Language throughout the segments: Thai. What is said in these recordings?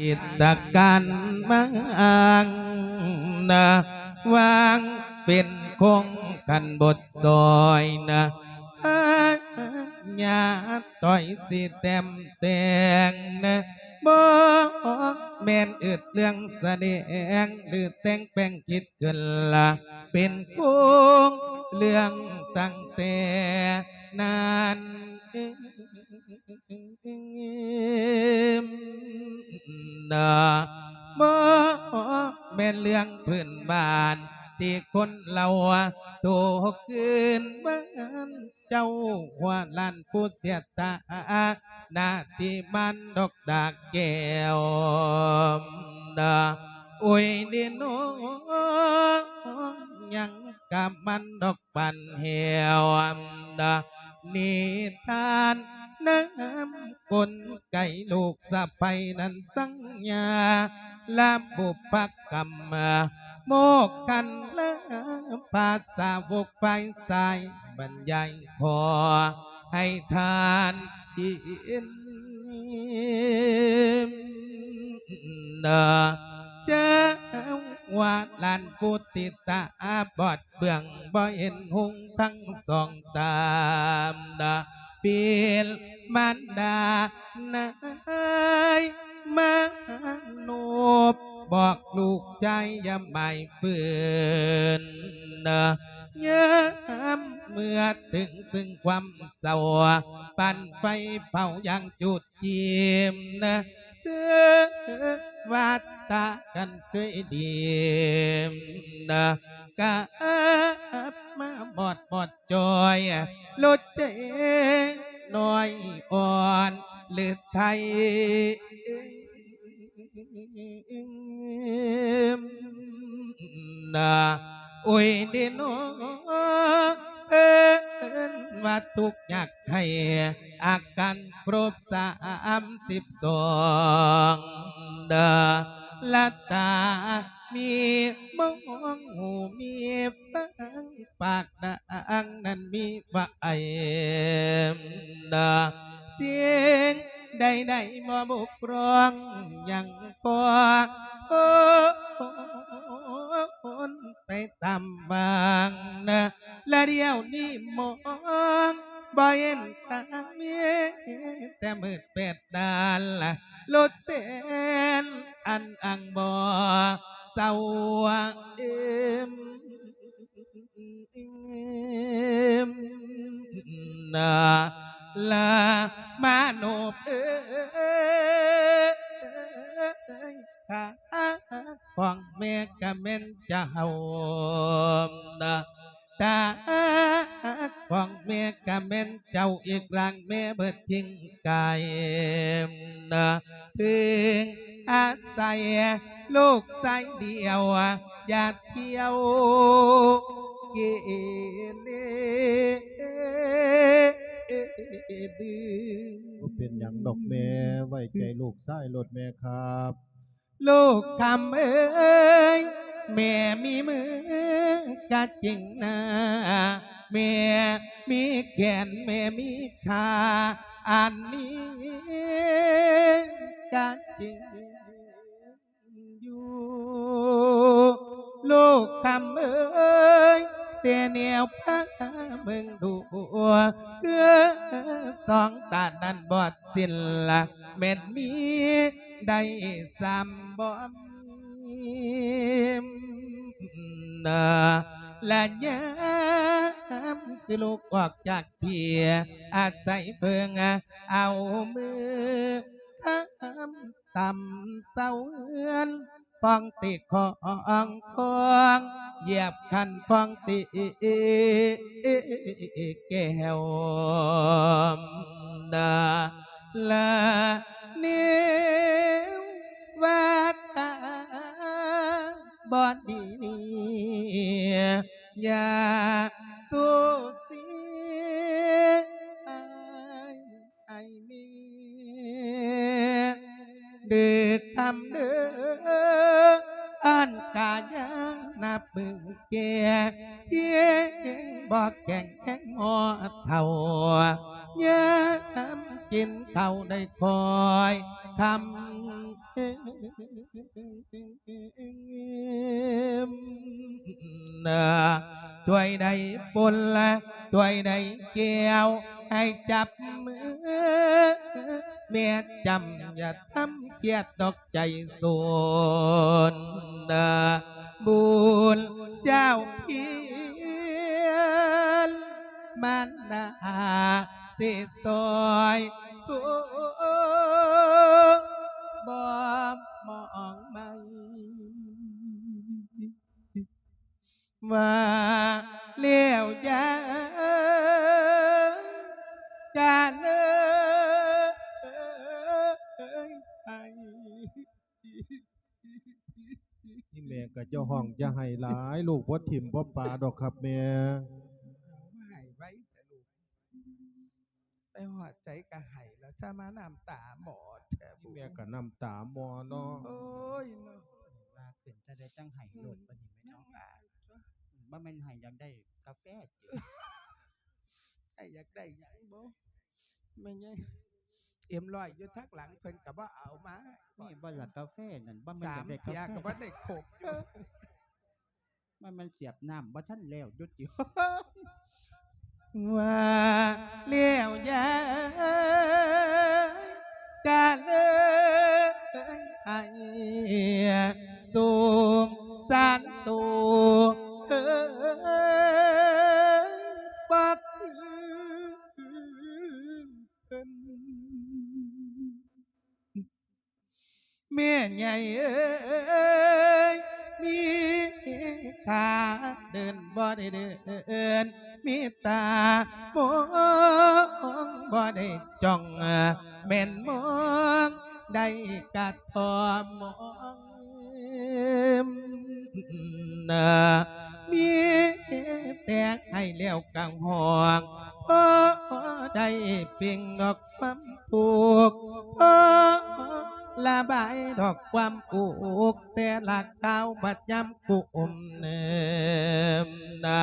จิตตการมังนะวางเป็นคงกันบทซอยนะอาญาต่อยสิเต็มแตงนะบ่แม่นอึดเรื่องแสดงหรือแต่งแป้งคิดขึ้นละเป็นคงเรื่องตั้งแต่นา นนะบ่แม่นเรื่องพื้นบ้านที่คนเราถูกคืนบ้านเจ้าหัวลันผู้เสียตาหน้าที่มันดอกดากแก้วนะโอ้ยเดีโนยังกับมันดอกปันเหี่ยวนะ นิทานน้ำคนไก่ลูกสะไปนั้นสังญาลาบุพกรรมโมกกันและภาษาวกไฟสายบรรยายขอให้ทานอินนะเจ้า วาลานปุติตาบอดเบื้องบ่เห็นหุงทั้งสองตามดาเปลี่ยนมันดานายมาโนบบอกลูกใจอย่าไม่ฝืนนะเย้ำเมื่อถึงซึ่งความเศร้าปั่นไฟเผาอยังจุดยิ้มนะเสื้อวัดตากันด้วยดีมนะกาบมาบอดบอดจอยลดเจน้อยอ่อนหรือไทยนะโอ้ยเดโน เอิ้นว่าทุกข์ยากให้อาการครบสามสิบสองเดาละตามีมองหูมีฟังปากดังนั้นมีว่าไอดเสียงใดๆมาบุกร้องยังพอ นไปตามบางนะและเดียวนี้มองบ่เห็นตาเมียแต่มืดเป็ดดานละลดเส้นอันอังบ่เศร้าเอ็มนะลามาโนบเอ้ยข้าของแม่กะเม่น เจ้านะตาของแม่กะเม่นเจ้าอีกรังแม่เบิดทิ้งกายนะพึงอาศัยลูกใสเดียว อย่าเที่ยวเกเรดื้อบ่เป็นอย่างดอกแม่ไว้ใจลูกชายรถแม่ครับ ลูกคำเอ้ยแม่มีมือกะจริงนะแม่มีแขนแม่มีขาอันนี้กะจริงอยู่ลูกคำเอ้ยแต่แนวพาเมืองดูเกือสองตานั้นบอดสินละแม่นมีได้สามบ่มี นและยามสิลูกออกจากเทียอาศัยเพิงเอามือข้ามต่ำเสาเอือนป้องติดของพองเหยียบคันป้องติแก้วนะละเนีย อย่าสู้เสียไอ้ไอ้เมียดึกทำเด้ออ่านกายานับ วยในปุญละถ้วยในเกี่ยว ให้จับมือ เมียจำอย่าทำเกียดตกใจส่วนบุญเจ้าเพียนมันนาสิซอยสูบอ ว่าเลี้ยวยางการเอ้ยไปนี่แม่ก็เจ้าห้องจะให้หลายลูกบ่ถิ่มบ่ปาดอกครับแม่หายไว้แต่ลูกไปหอดใจกะไห้แล้วจะมาน้ำตาหมอดแถบนี่แม่ก็น้ำตาหมอเนาะโอ้ยเนาะว่าขึ้นจะได้จังไห้โหลด บ่แม่นไห้อยากได้กาแฟจิไอ้อยากได้หยังบ่ไม่ไงเอ็มลอยอยู่ทักหลังเพิ่นกับว่าเอามานี่บ่ล่ะกาแฟนั่นบ่แม่นสาอยามกได้เทียกากับแฟว่าได้ขบอยู่มันมันเสียบน้ำบ่ทันแล้วจุดจิ๋วว่าเลี้ยวยา มีตามองบ่ได้จ้องแม่นมองได้กัดพอมองมีแต่ให้เลี้ยวกลางห้องพอได้เพียงดอกความถูกพอละบายดอกความอุกแต่หลักเท้าบัดยำกุมเนิมนา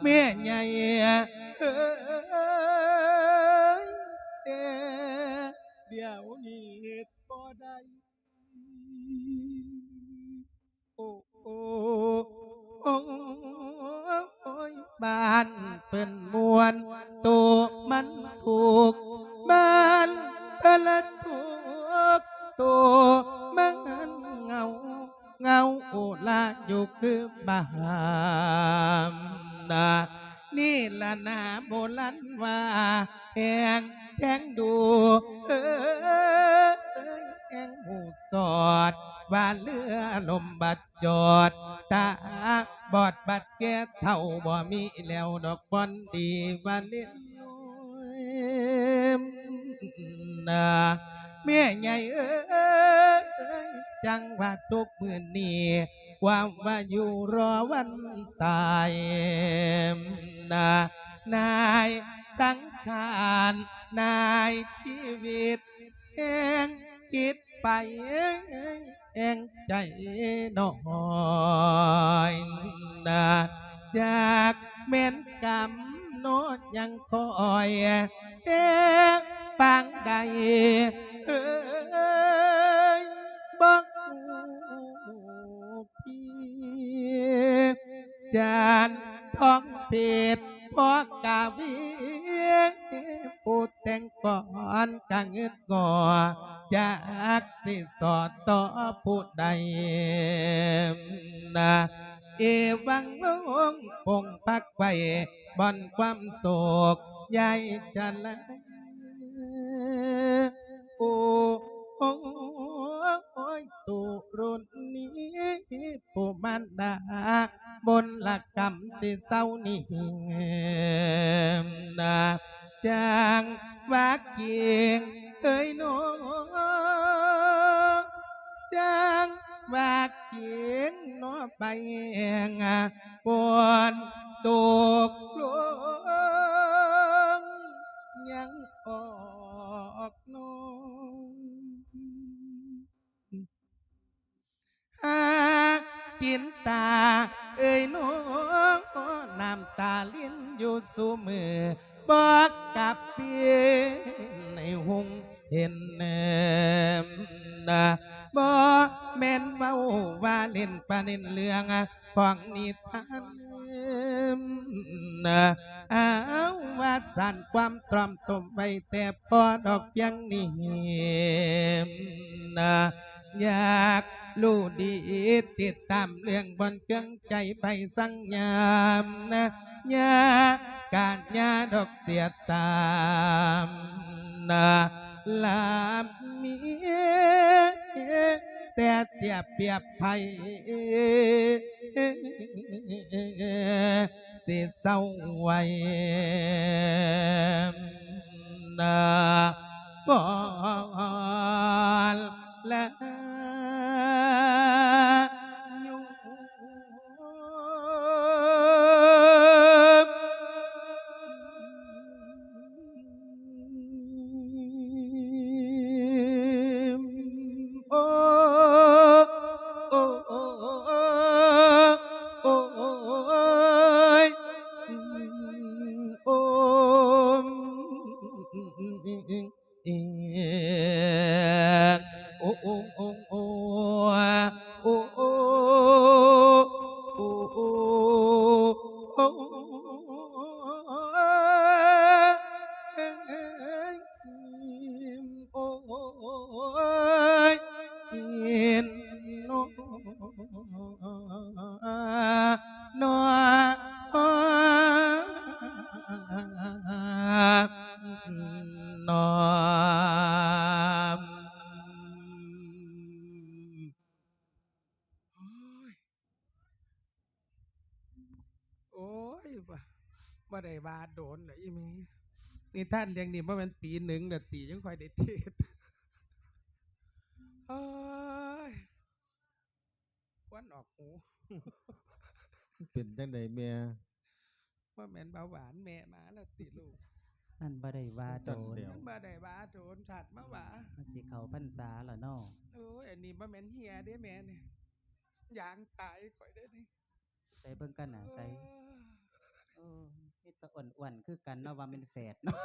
และสิไปใส่มาใส่คือจังบ่เดือดร้อนเป็นพาหาวกะซึ้นใจนะเมียใหญ่เออเดี๋ยวนี้เฮ็ดบ่ได้โอ้โอ้โอ้ยบ้านเพิ่นม ดว่าเรือลมบัดจอดตาบอดบัดแก่เท่าบ่มีแล้วดอกบอนดีวันเล่นนาแม่ใหญ่เอ้ยจังว่าทุกมื่นนี้ความว่าอยู่รอวันตายนานายสังขารนา จานท้องเพชรพอกาวีพูดแต่งก่อนกังเงิดก่อจากสิสอดต่อผู้ใดนะเอวังลงปงพักไว้บอนความโศกใหญ่จะละโอ้โอ้ยตุรุนนี้ผู้มันดา เศร้านี่งจาง เว้าว่าเล่นปาเล่นเรื่องของนิทานนะเอาว่าสั่นความตรอมตมไว้แต่พอดอกเพียงนี้นะอยากรู้ดีติดตามเรื่องบนเครื่องใจไปสั่งยามนะยาการยาดอกเสียตามนะลามมี แต่เสียเปรียบไผสิเศร้าไว้นะก่อลแล้ว nó โดนเลยอีเมนี่ท่านเรียงนี่ว่ามันปีหนึ่งเดือตียังค่อยได้เทศโอ้ยควันออกหูเป็นจังไดแม่ว่าแม่นเบาหวานแม่มาแล้วติลูกมันบ่ได้ว่าโดนเดี๋ยวมันบ่ได้ว่าโดนฉัดมาหวามันสิเข้าพรรษาแล้วเนาะโอ้ยอันนี้บ่แม่นเฮียเด้แม่เนี่ยยางตายข่อยได้นี่ใส่เบิ่งกันน่ะใส่เออเออ มีแตะอ้วนๆคือกันเนาะว่าเป็นแฝดเนาะ